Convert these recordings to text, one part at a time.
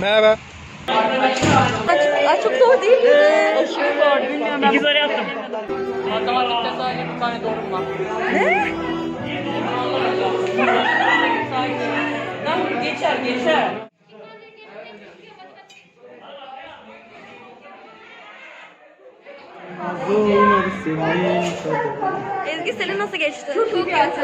Merhaba. Ay çok zor değil mi? Aşırı zor. Bilmiyorum ben. İki soru yaptım. Matematikte sadece bir tane doğrum var. Ne? Tamam geçer geçer. Ezgi senin nasıl geçti? Çok, çok kötü.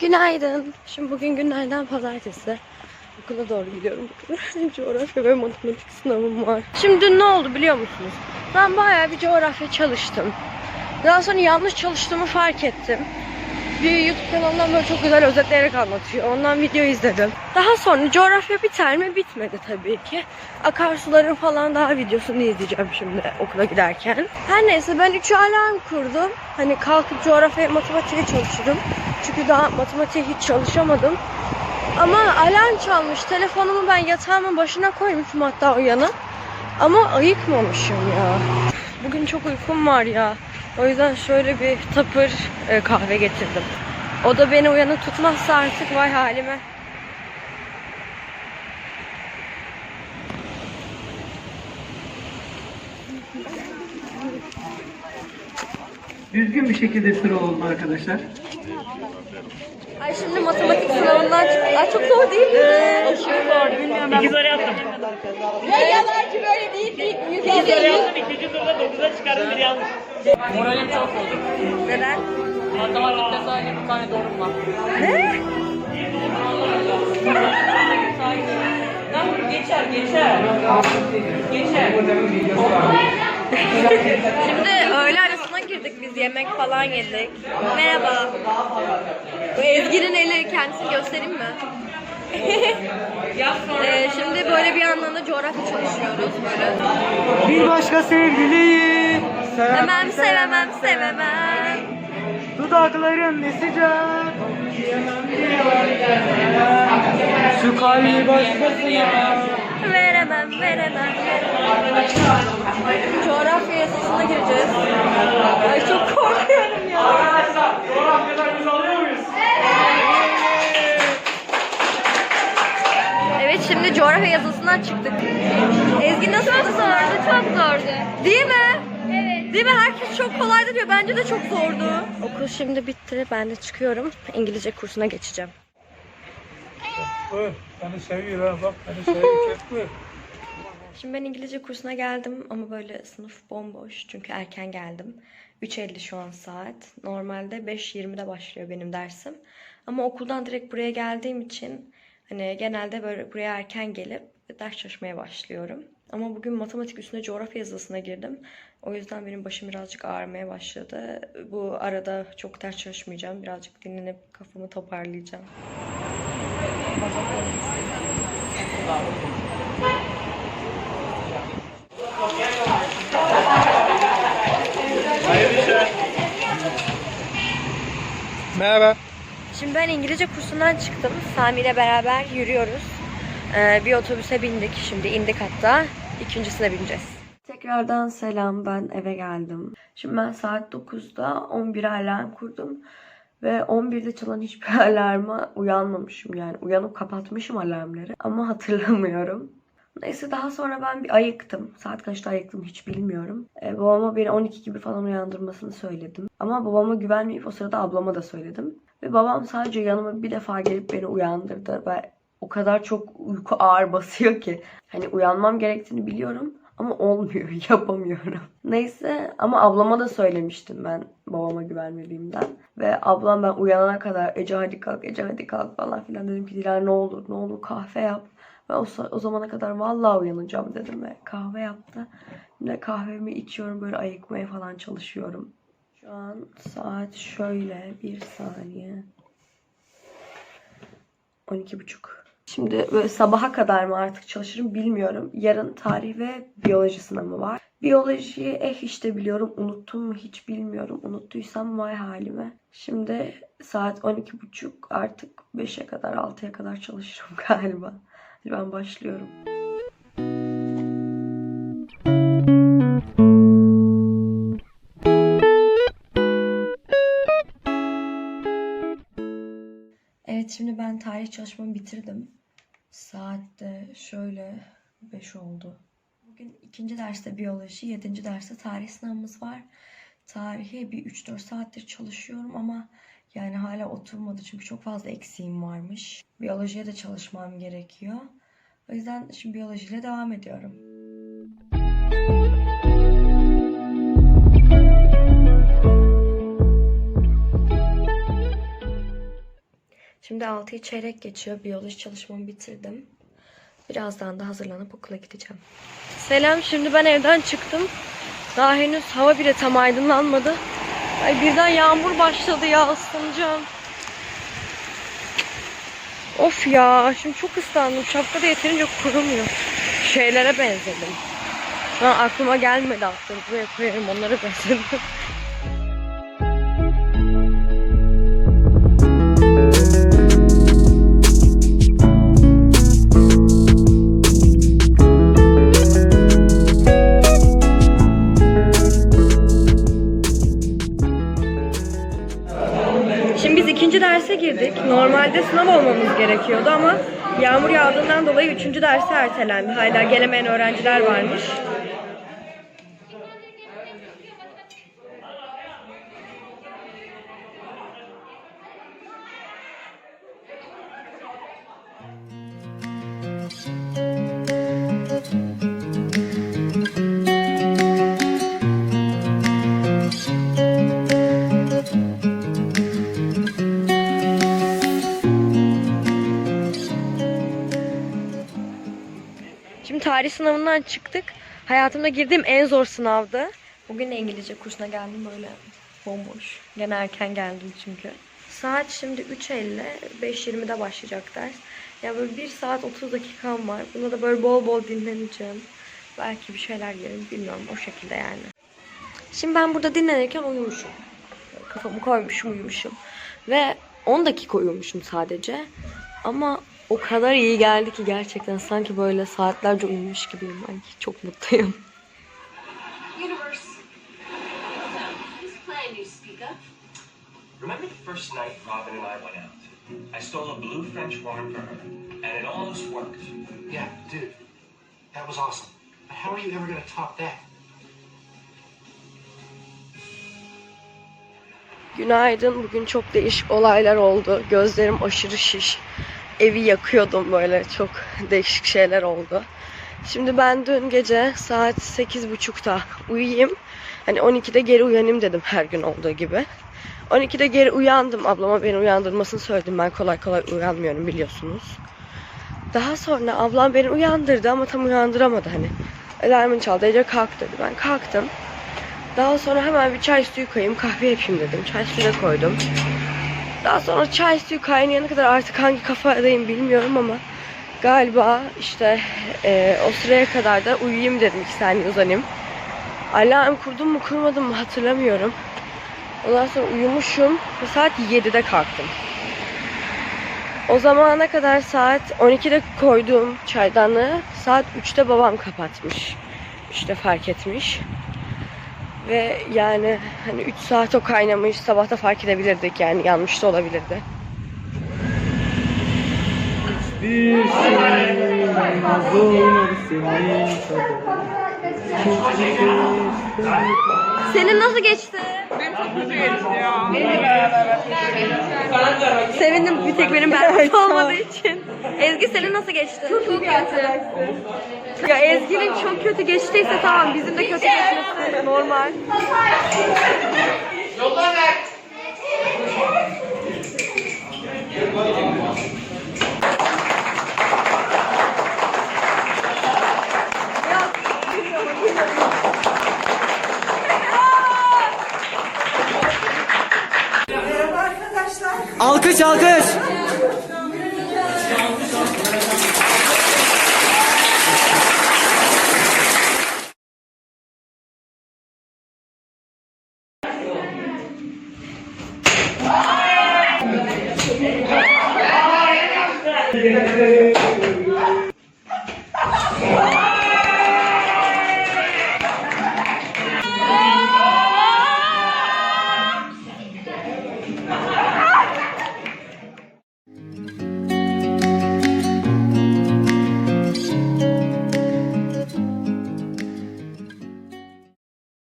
Günaydın. Şimdi bugün günlerden pazartesi. Okula doğru gidiyorum. coğrafya ve matematik sınavım var. Şimdi ne oldu biliyor musunuz? Ben bayağı bir coğrafya çalıştım. Daha sonra yanlış çalıştığımı fark ettim. Bir YouTube kanalından böyle çok güzel özetleyerek anlatıyor. Ondan video izledim. Daha sonra coğrafya biter mi? Bitmedi tabii ki. Akarsuların falan daha videosunu izleyeceğim şimdi okula giderken. Her neyse ben 3 alarm kurdum. Hani kalkıp coğrafya matematiğe çalışırım. Çünkü daha matematiğe hiç çalışamadım. Ama alarm çalmış. Telefonumu ben yatağımın başına koymuşum hatta uyanıp. Ama ayıkmamışım ya. Bugün çok uykum var ya. O yüzden şöyle bir tapır e, kahve getirdim. O da beni uyanık tutmazsa artık vay halime. Düzgün bir şekilde sıra olun arkadaşlar. Ay şimdi matematik sınavından çık. Ay çok zor değil mi? Aşırı zor. Bilmiyorum ben. İki soru yaptım. Ya yalancı böyle değil değil. İki soru yaptım. İkinci soruda dokuza çıkardım bir yanlış. Moralim çok bozuk. Neden? Matematikte sadece bir tane doğrum var. Ne? Tamam geçer geçer. Geçer. Şimdi öğle arasına girdik biz yemek falan yedik. Merhaba. Bu Ezgi'nin eli kendisini göstereyim mi? Ee, şimdi böyle bir yandan da coğrafya çalışıyoruz böyle. Bir başka sevgiliyi Sevmem sevemem sevemem. Dudakların ne sıcak Şu kalbi başkasına Veremem veremem veremem. Coğrafya yasasına gireceğiz. Ay çok korkuyorum ya. Evet şimdi coğrafya yazısından çıktık. Ezgi nasıl çok zordu? Çok zordu. Değil mi? Değil mi? Herkes çok kolaydı diyor. Bence de çok zordu. Okul şimdi bitti. Ben de çıkıyorum. İngilizce kursuna geçeceğim. Beni seviyor ha bak beni seviyor. Şimdi ben İngilizce kursuna geldim ama böyle sınıf bomboş çünkü erken geldim. 3.50 şu an saat. Normalde 5.20'de başlıyor benim dersim. Ama okuldan direkt buraya geldiğim için hani genelde böyle buraya erken gelip ders çalışmaya başlıyorum. Ama bugün matematik üstüne coğrafya yazısına girdim. O yüzden benim başım birazcık ağrımaya başladı. Bu arada çok ders çalışmayacağım. Birazcık dinlenip kafamı toparlayacağım. Merhaba. Şimdi ben İngilizce kursundan çıktım. Sami ile beraber yürüyoruz. Ee, bir otobüse bindik. Şimdi indik hatta. İkincisine bineceğiz. Tekrardan selam. Ben eve geldim. Şimdi ben saat 9'da 11 alarm kurdum. Ve 11'de çalan hiçbir alarma uyanmamışım. Yani uyanıp kapatmışım alarmları. Ama hatırlamıyorum. Neyse daha sonra ben bir ayıktım. Saat kaçta ayıktım hiç bilmiyorum. Ee, babama beni 12 gibi falan uyandırmasını söyledim. Ama babama güvenmeyip o sırada ablama da söyledim. Ve babam sadece yanıma bir defa gelip beni uyandırdı. Ve o kadar çok uyku ağır basıyor ki. Hani uyanmam gerektiğini biliyorum. Ama olmuyor, yapamıyorum. Neyse ama ablama da söylemiştim ben babama güvenmediğimden. Ve ablam ben uyanana kadar Ece hadi kalk, Ece hadi kalk falan filan dedim ki Dilara ne olur ne olur kahve yap. Ben o, o zamana kadar vallahi uyanacağım dedim ve kahve yaptı. Şimdi kahvemi içiyorum böyle ayıkmaya falan çalışıyorum. Şu an saat şöyle bir saniye. 12 buçuk. Şimdi böyle sabaha kadar mı artık çalışırım bilmiyorum. Yarın tarih ve biyoloji sınavı var. Biyolojiyi eh işte biliyorum. Unuttum mu hiç bilmiyorum. Unuttuysam vay halime. Şimdi saat 12.30 artık 5'e kadar 6'ya kadar çalışırım galiba. Ben başlıyorum. Evet şimdi ben tarih çalışmamı bitirdim. Saat de şöyle 5 oldu. Bugün ikinci derste biyoloji, yedinci derste tarih sınavımız var. Tarihe bir 3-4 saattir çalışıyorum ama yani hala oturmadı çünkü çok fazla eksiğim varmış. Biyolojiye de çalışmam gerekiyor. O yüzden şimdi biyolojiyle devam ediyorum. Şimdi 6'yı çeyrek geçiyor. Biyoloji çalışmamı bitirdim. Birazdan da hazırlanıp okula gideceğim. Selam. Şimdi ben evden çıktım. Daha henüz hava bile tam aydınlanmadı. Ay birden yağmur başladı ya ıslanacağım. Of ya şimdi çok ıslandım. Şapka da yeterince kurumuyor. Şeylere benzedim. Ha, aklıma gelmedi aslında. Buraya koyarım onlara benzedim. derse girdik. Normalde sınav olmamız gerekiyordu ama yağmur yağdığından dolayı üçüncü derse ertelendi. Hala gelemeyen öğrenciler varmış. Şimdi tarih sınavından çıktık. Hayatımda girdiğim en zor sınavdı. Bugün İngilizce kursuna geldim böyle bomboş. Gene erken geldim çünkü. Saat şimdi 3.50, 5.20'de başlayacak ders. Ya böyle 1 saat 30 dakikam var. Bunda da böyle bol bol dinleneceğim. Belki bir şeyler yerim bilmiyorum o şekilde yani. Şimdi ben burada dinlenirken uyumuşum. Kafamı koymuşum uyumuşum. Ve 10 dakika uyumuşum sadece. Ama o kadar iyi geldi ki gerçekten sanki böyle saatlerce uyumuş gibiyim. Ay çok mutluyum. Remember the first night Robin and I went out? I stole a blue French horn for her, and it almost worked. Yeah, dude, that was awesome. But how are you ever gonna top that? Günaydın. Bugün çok değişik olaylar oldu. Gözlerim aşırı şiş. Evi yakıyordum böyle. Çok değişik şeyler oldu. Şimdi ben dün gece saat 8.30'da uyuyayım. Hani 12'de geri uyanayım dedim her gün olduğu gibi. 12'de geri uyandım. Ablama beni uyandırmasını söyledim. Ben kolay kolay uyanmıyorum biliyorsunuz. Daha sonra ablam beni uyandırdı ama tam uyandıramadı hani. Alarmın çaldı. Ece kalk dedi. Ben kalktım. Daha sonra hemen bir çay suyu koyayım, kahve yapayım dedim. Çay suyu da koydum. Daha sonra çay suyu kaynayana kadar artık hangi kafadayım bilmiyorum ama galiba işte e, o sıraya kadar da uyuyayım dedim iki saniye uzanayım. Alarm kurdum mu kurmadım mı hatırlamıyorum. Ondan sonra uyumuşum ve saat 7'de kalktım. O zamana kadar saat 12'de koyduğum çaydanlığı saat 3'te babam kapatmış. 3'te fark etmiş. Ve yani hani 3 saat o kaynamış. Sabah da fark edebilirdik yani yanlış da olabilirdi. Bir şeyin olur senin Senin nasıl geçti? Benim çok kötü geçti ya. Sevindim bir tek benim berbat olmadığı için. Ezgi senin nasıl geçti? Çok, kötü. Ya Ezgi'nin çok kötü geçtiyse tamam bizim de kötü geçmesi normal. Alkış alkış. Gracias.